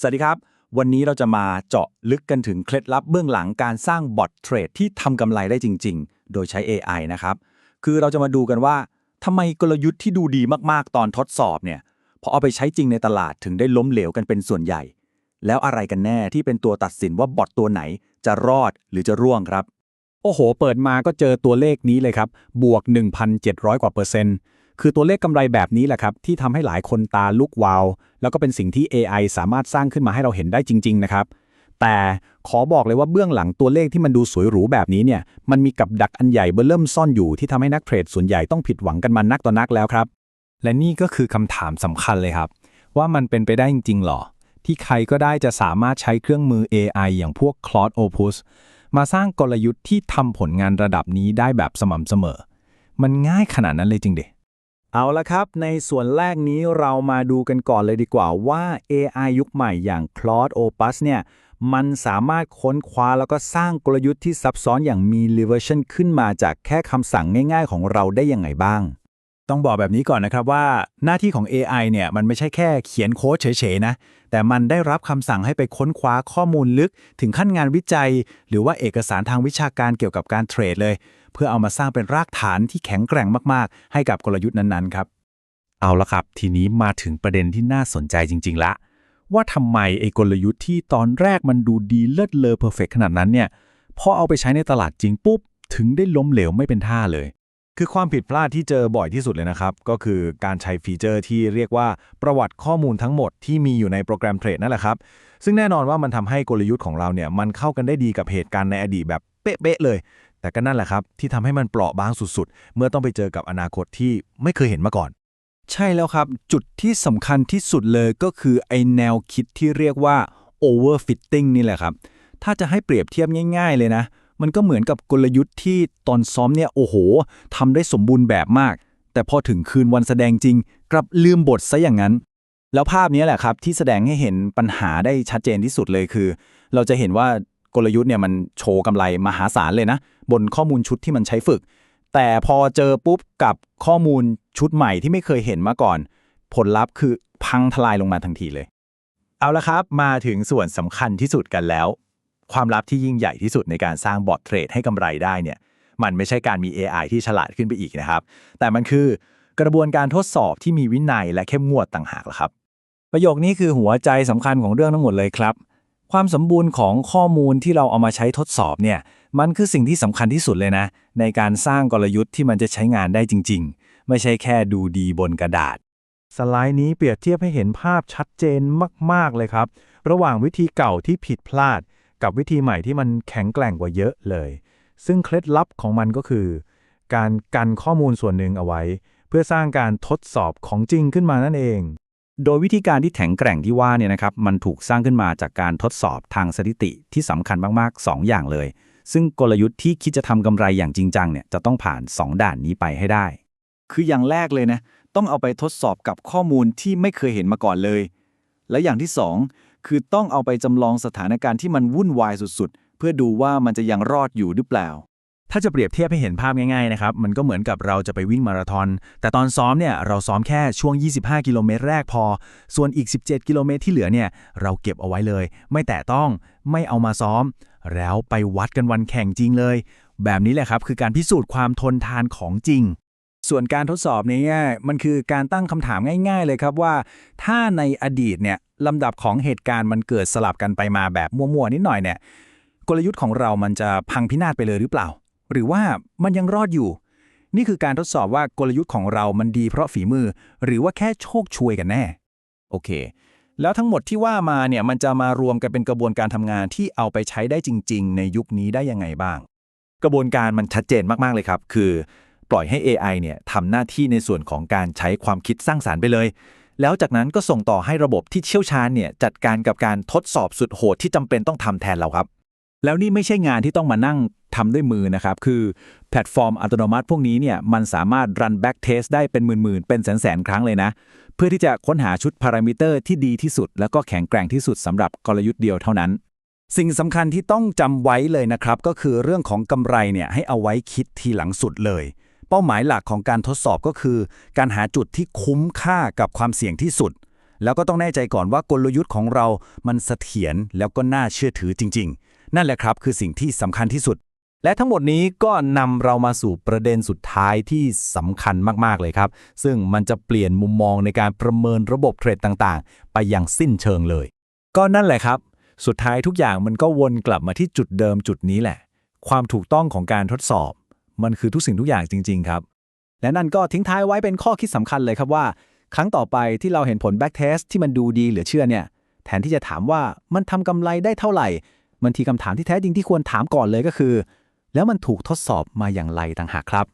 สวัสดีครับ วันนี้เราจะมาเจาะลึกกันถึงเคล็ดลับเบื้องหลังการสร้างบอทเทรดที่ทำกำไรได้จริง ๆ โดยใช้ AI นะครับ คือเราจะมาดูกันว่าทำไมกลยุทธ์ที่ดูดีมากๆ ตอนทดสอบเนี่ยพอเอาไปใช้จริงในตลาดถึงได้ล้มเหลวกันเป็นส่วนใหญ่ แล้วอะไรกันแน่ที่เป็นตัวตัดสินว่าบอทตัวไหนจะรอดหรือจะร่วงครับ โอ้โห เปิดมาก็เจอตัวเลขนี้เลยครับ บวก 1,700 กว่าเปอร์เซ็นต์ คือตัวเลขกำไรแบบนี้แหละครับ ที่ทำให้หลายคนตาลุกวาว แล้วก็เป็นสิ่งที่ AI สามารถสร้างขึ้นมาให้เราเห็นได้จริง ๆ นะครับ แต่ขอบอกเลยว่าเบื้องหลังตัวเลขที่มันดูสวยหรูแบบนี้เนี่ย มันมีกับดักอันใหญ่เบอร์เริ่มซ่อนอยู่ที่ทำให้นักเทรดส่วนใหญ่ต้องผิดหวังกันมานักต่อนักแล้วครับ และนี่ก็คือคำถามสำคัญเลยครับ ว่ามันเป็นไปได้จริงๆหรอ ที่ใครก็ได้จะสามารถใช้เครื่องมือ AI อย่างพวก Claude Opus มาสร้างกลยุทธ์ที่ทำผลงานระดับนี้ได้แบบสม่ำเสมอ มันง่ายขนาดนั้นเลยจริงเด เอาละครับในส่วนแรกนี้เรามาดูกันก่อนเลยดีกว่าว่า AI ยุคใหม่อย่าง Claude Opus เนี่ยมันสามารถค้นคว้าแล้วก็สร้างกลยุทธ์ที่ซับซ้อนอย่างมี reversion ขึ้นมาจากแค่คำสั่งง่ายๆ ของเราได้ยังไงบ้าง ต้องบอกแบบนี้ก่อนนะครับว่าหน้าที่ของ AI เนี่ยมันไม่ใช่แค่เขียนโค้ดเฉยๆนะ แต่มันได้รับคำสั่งให้ไปค้นคว้าข้อมูลลึก ถึงขั้นงานวิจัย หรือว่าเอกสารทางวิชาการเกี่ยวกับการเทรดเลย เพื่อเอามาสร้างเป็นรากฐานที่แข็งแกร่งมากๆ ให้กับกลยุทธ์นั้นๆครับเอาละครับ ทีนี้มาถึงประเด็นที่น่าสนใจจริง ๆละ ว่าทำไมไอ้กลยุทธ์ที่ตอนแรกมันดูดีเลิศเลอเพอร์เฟกขนาดนั้นเนี่ยพอเอาไปใช้ในตลาดจริงปุ๊บถึงได้ล้มเหลวไม่เป็นท่าเลย คือความผิดพลาดที่เจอบ่อยที่สุดเลยนะครับ ก็คือการใช้ฟีเจอร์ที่เรียกว่าประวัติข้อมูลทั้งหมดที่มีอยู่ในโปรแกรมเทรดนั่นแหละครับ ซึ่งแน่นอนว่ามันทำให้กลยุทธ์ของเราเนี่ยมันเข้ากันได้ดีกับเหตุการณ์ในอดีตแบบเป๊ะๆเลย แต่ก็นั่นแหละครับ ที่ทำให้มันเปราะบางสุดๆ เมื่อต้องไปเจอกับอนาคตที่ไม่เคยเห็นมาก่อน ใช่แล้วครับ จุดที่สำคัญที่สุดเลยก็คือไอแนวคิดที่เรียกว่า overfitting นี่แหละครับถ้าจะให้เปรียบเทียบง่าย ๆ เลยนะ มันก็เหมือนกับกลยุทธ์ที่ตอนซ้อมเนี่ยโอ้โหทำได้สมบูรณ์แบบมาก แต่พอถึงคืนวันแสดงจริง กลับลืมบทซะอย่างนั้น แล้วภาพนี้แหละครับที่แสดงให้เห็นปัญหาได้ชัดเจนที่สุดเลยคือ เราจะเห็นว่ากลยุทธ์เนี่ยมันโชว์กำไรมหาศาลเลยนะ บนข้อมูลชุดที่มันใช้ฝึก แต่พอเจอปุ๊บกับข้อมูลชุดใหม่ที่ไม่เคยเห็นมาก่อน ผลลัพธ์คือพังทลายลงมาทันทีเลย เอาละครับมาถึงส่วนสำคัญที่สุดกันแล้ว ความลับที่ยิ่งใหญ่ที่สุดในการสร้างบอทเทรดให้กำไรได้เนี่ยมันไม่ใช่การมี AI ที่ฉลาดขึ้นไปอีกนะครับ แต่มันคือกระบวนการทดสอบที่มีวินัยและเข้มงวดต่างหากละครับ ประโยคนี้คือหัวใจสำคัญของเรื่องทั้งหมดเลยครับ ความสมบูรณ์ของข้อมูลที่เราเอามาใช้ทดสอบเนี่ยมันคือสิ่งที่สำคัญที่สุดเลยนะ ในการสร้างกลยุทธ์ที่มันจะใช้งานได้จริง ๆ ไม่ใช่แค่ดูดีบนกระดาษ สไลด์นี้เปรียบเทียบให้เห็นภาพชัดเจนมาก ๆ เลยครับ ระหว่างวิธีเก่าที่ผิดพลาด กับวิธีใหม่ที่มันแข็งแกร่งกว่าเยอะเลย ซึ่งเคล็ดลับของมันก็คือ การกันข้อมูลส่วนหนึ่งเอาไว้ เพื่อสร้างการทดสอบของจริงขึ้นมานั่นเอง โดยวิธีการที่แข็งแกร่งที่ว่าเนี่ยนะครับมันถูกสร้างขึ้นมาจากการทดสอบทางสถิติที่สำคัญมากๆ 2 อย่างเลย ซึ่งกลยุทธ์ที่คิดจะทำกำไรอย่างจริงจังเนี่ยจะต้องผ่าน 2 ด่านนี้ไปให้ได้ คืออย่างแรกเลยนะต้องเอาไปทดสอบกับข้อมูลที่ไม่เคยเห็นมาก่อนเลย และอย่างที่ 2 คือต้องเอาไปจำลองสถานการณ์ที่มันวุ่นวายสุดๆ เพื่อดูว่ามันจะยังรอดอยู่หรือเปล่า ถ้าจะเปรียบเทียบให้เห็นภาพง่ายๆนะครับ มันก็เหมือนกับเราจะไปวิ่งมาราธอน แต่ตอนซ้อมเนี่ยเราซ้อมแค่ช่วง 25 กิโลเมตรแรกพอ ส่วนอีก 17 กิโลเมตรที่เหลือเนี่ยเราเก็บเอาไว้เลย ไม่แตะต้องไม่เอามาซ้อม แล้วไปวัดกันวันแข่งจริงเลย แบบนี้แหละครับคือการพิสูจน์ความทนทานของจริง ส่วนการทดสอบนี้มันคือการตั้งคำถามง่าย ๆ เลยครับว่า ถ้าในอดีตเนี่ยลำดับของเหตุการณ์มันเกิดสลับกันไปมาแบบมั่วๆนิดหน่อยเนี่ยกลยุทธ์ของเรามันจะพังพินาศไปเลยหรือเปล่า หรือว่ามันยังรอดอยู่ นี่คือการทดสอบว่ากลยุทธ์ของเรามันดีเพราะฝีมือ หรือว่าแค่โชคช่วยกันแน่ โอเค แล้วทั้งหมดที่ว่ามาเนี่ยมันจะมารวมกันเป็นกระบวนการทำงานที่เอาไปใช้ได้จริง ๆ ในยุคนี้ได้ยังไงบ้าง กระบวนการมันชัดเจนมากๆเลยครับ คือ ปล่อยให้ AI เนี่ยทำหน้าที่ในส่วนของการใช้ความคิดสร้างสารรค์ไปเลย แล้วจากนั้นก็ส่งต่อให้ระบบที่เชี่ยวชาญเนี่ยจัดการกับการทดสอบสุดโหดที่จำเป็นต้องทำแทนเราครับ แล้วนี่ไม่ใช่งานที่ต้องมานั่งทำด้วยมือนะครับ คือแพลตฟอร์มอัตโนมัติพวกนี้เนี่ยมันสามารถรันแบ็กเทสได้เป็นหมื่นๆเป็นแสนๆครั้งเลยนะ เพื่อที่จะค้นหาชุดพารามิเตอร์ที่ดีที่สุด แล้วก็แข็งแกร่งที่สุดสำหรับกลยุทธ์เดียวเท่านั้นสิ่งสำคัญที่ต้องจำไว้เลยนะครับ ก็คือเรื่องของกำไรเนี่ยให้เอาไว้คิดทีหลังสุดเลย เป้าหมายหลักของการทดสอบก็คือ การหาจุดที่คุ้มค่ากับความเสี่ยงที่สุด แล้วก็ต้องแน่ใจก่อนว่ากลยุทธ์ของเรามันเสถียรแล้วก็น่าเชื่อถือจริง ๆ นั่นแหละครับคือสิ่งที่สำคัญที่สุด และทั้งหมดนี้ก็นำเรามาสู่ประเด็นสุดท้ายที่สำคัญมากๆเลยครับ ซึ่งมันจะเปลี่ยนมุมมองในการประเมินระบบเทรดต่างๆ ไปอย่างสิ้นเชิงเลย ก็นั่นแหละครับ สุดท้ายทุกอย่างมันก็วนกลับมาที่จุดเดิมจุดนี้แหละ ความถูกต้องของการทดสอบ มันคือทุกสิ่งทุกอย่างจริง ๆ ครับ และนั่นก็ทิ้งท้ายไว้เป็นข้อคิดสำคัญเลยครับว่า ครั้งต่อไปที่เราเห็นผล back test ที่มันดูดีเหลือเชื่อเนี่ย แทนที่จะถามว่ามันทำกำไรได้เท่าไหร่บางทีคำถามที่แท้จริงที่ควรถามก่อนเลยก็คือ แล้วมันถูกทดสอบมาอย่างไรต่างหากครับ